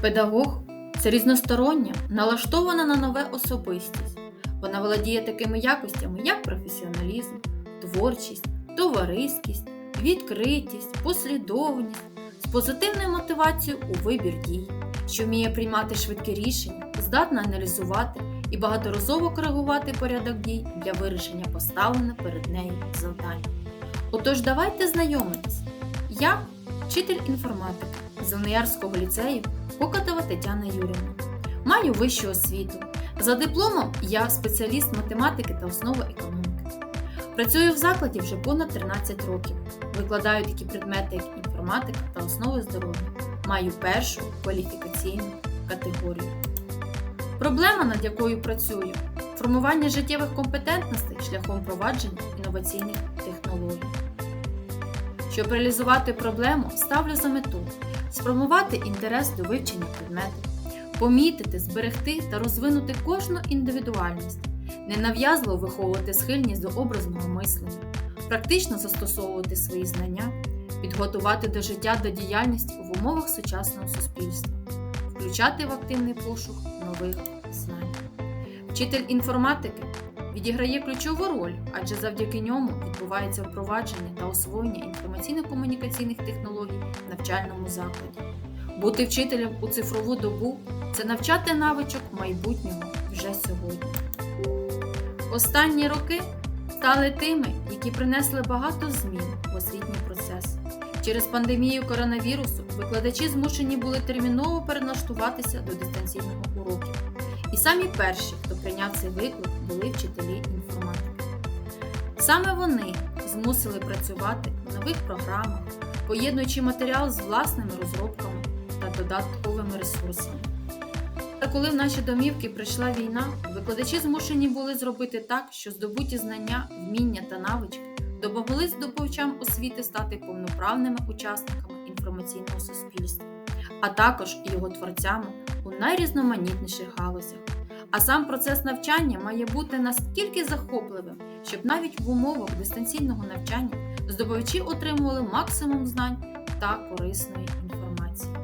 Педагог це різностороння, налаштована на нове особистість. Вона володіє такими якостями, як професіоналізм, творчість, товариськість, відкритість, послідовність, з позитивною мотивацією у вибір дій, що вміє приймати швидкі рішення, здатна аналізувати і багаторазово коригувати порядок дій для вирішення поставлених перед нею завдань. Отож, давайте знайомитись. Я вчитель інформатики Зеленоярського ліцею Покатова Тетяна Юрівна. Маю вищу освіту. За дипломом я спеціаліст математики та основи економіки. Працюю в закладі вже понад 13 років. Викладаю такі предмети, як інформатика та основи здоров'я. Маю першу кваліфікаційну категорію. Проблема, над якою працюю формування життєвих компетентностей шляхом провадження інноваційних технологій. Щоб реалізувати проблему, ставлю за мету сформувати інтерес до вивчення предмету, помітити, зберегти та розвинути кожну індивідуальність, ненав'язливо виховувати схильність до образного мислення, практично застосовувати свої знання, підготувати до життя до діяльності в умовах сучасного суспільства, включати в активний пошук нових знань. Вчитель інформатики відіграє ключову роль, адже завдяки ньому відбувається впровадження та освоєння інформаційно-комунікаційних технологій в навчальному закладі. Бути вчителем у цифрову добу це навчати навичок майбутнього вже сьогодні. Останні роки стали тими, які принесли багато змін в освітній процес. Через пандемію коронавірусу викладачі змушені були терміново переналаштуватися до дистанційного уроків. І самі перші, хто прийняв цей виклик, були вчителі інформатики. Саме вони змусили працювати в нових програмах, поєднуючи матеріал з власними розробками та додатковими ресурсами. Та коли в наші домівки прийшла війна, викладачі змушені були зробити так, що здобуті знання, вміння та навички допомогли здобувачам освіти стати повноправними учасниками інформаційного суспільства, а також його творцями найрізноманітніших галузях. А сам процес навчання має бути настільки захопливим, щоб навіть в умовах дистанційного навчання здобувачі отримували максимум знань та корисної інформації.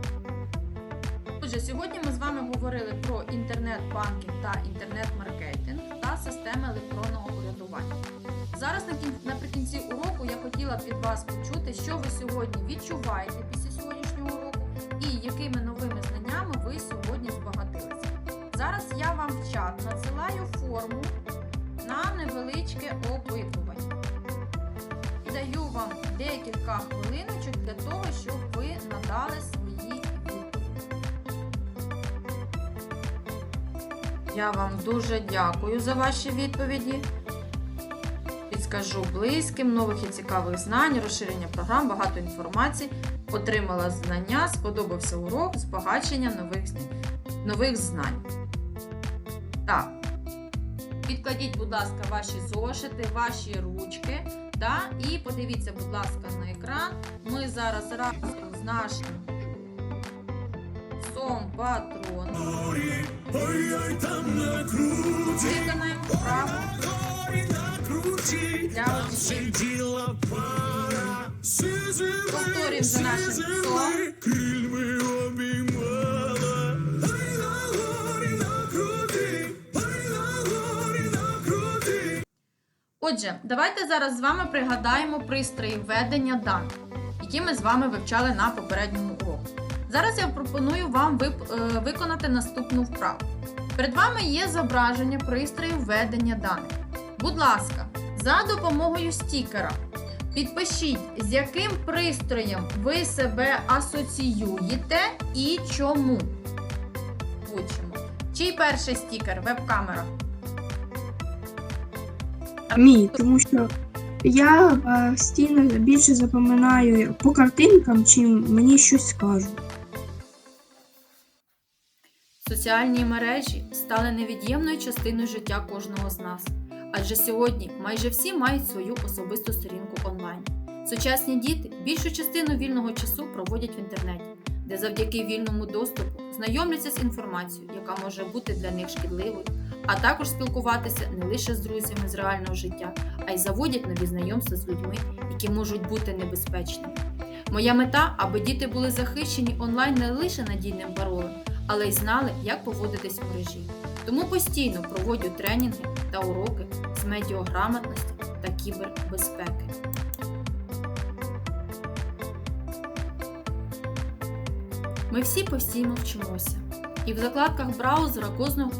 Отже, сьогодні ми з вами говорили про інтернет-банкінг та інтернет-маркетинг та системи електронного урядування. Зараз наприкінці уроку я хотіла б від вас почути, що ви сьогодні відчуваєте після сьогоднішнього уроку і якими новими знаннями ви сьогодні збагатилися. Зараз я вам в чат надсилаю форму на невеличке опитування. І даю вам декілька хвилиночок для того, щоб ви надали свої відповіді. Я вам дуже дякую за ваші відповіді. Підскажу близьким, нових і цікавих знань, розширення програм, багато інформації. Отримала знання, сподобався урок, збагачення нових, нових знань. Так. Підкладіть, будь ласка, ваші зошити, ваші ручки. Да? І подивіться, будь ласка, на екран. Ми зараз разом з нашим сом патроном виконаємо вправу для очей. Повторюємо за нашим псом. крильми обіймала. Ой, на горі, на ой, на горі, на круті. Отже, давайте зараз з вами пригадаємо пристрої введення даних, які ми з вами вивчали на попередньому уроку. Зараз я пропоную вам вип- е, виконати наступну вправу. Перед вами є зображення пристроїв введення даних. Будь ласка, за допомогою стікера підпишіть, з яким пристроєм ви себе асоціюєте і чому. Учимо. Чий перший стікер? Веб-камера. Мій, тому що я е, постійно більше запам'ятаю по картинкам, чим мені щось скажуть. Соціальні мережі стали невід'ємною частиною життя кожного з нас, адже сьогодні майже всі мають свою особисту сторінку онлайн. Сучасні діти більшу частину вільного часу проводять в інтернеті, де завдяки вільному доступу знайомляться з інформацією, яка може бути для них шкідливою, а також спілкуватися не лише з друзями з реального життя, а й заводять нові знайомства з людьми, які можуть бути небезпечними. Моя мета, аби діти були захищені онлайн не лише надійним паролем, але й знали, як поводитись в мережі. Тому постійно проводжу тренінги та уроки з медіаграмотності та кібербезпеки. Ми всі постійно вчимося. І в закладках браузера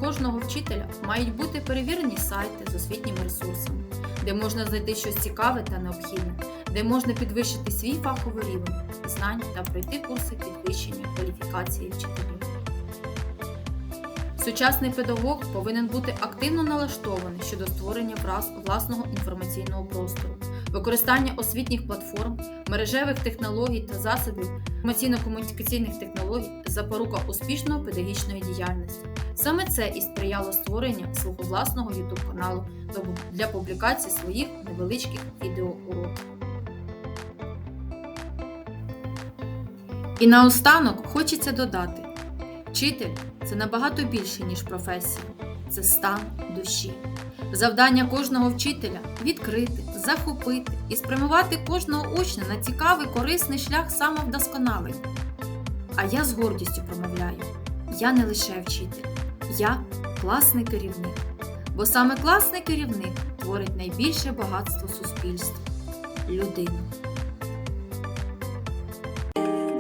кожного вчителя мають бути перевірені сайти з освітніми ресурсами, де можна знайти щось цікаве та необхідне, де можна підвищити свій фаховий рівень знань та пройти курси підвищення кваліфікації вчителів. Сучасний педагог повинен бути активно налаштований щодо створення власного інформаційного простору, використання освітніх платформ, мережевих технологій та засобів інформаційно-комунікаційних технологій запорука успішної педагогічної діяльності. Саме це і сприяло створенню свого власного youtube каналу для публікації своїх невеличких відеоуроків. І наостанок хочеться додати: вчитель це набагато більше, ніж професія, це стан душі. Завдання кожного вчителя відкрити, захопити і спрямувати кожного учня на цікавий корисний шлях самовдосконалення. А я з гордістю промовляю: я не лише вчитель, я класний керівник. Бо саме класний керівник творить найбільше багатство суспільства людину.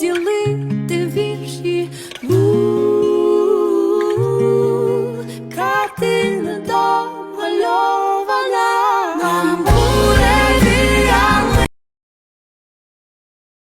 ділити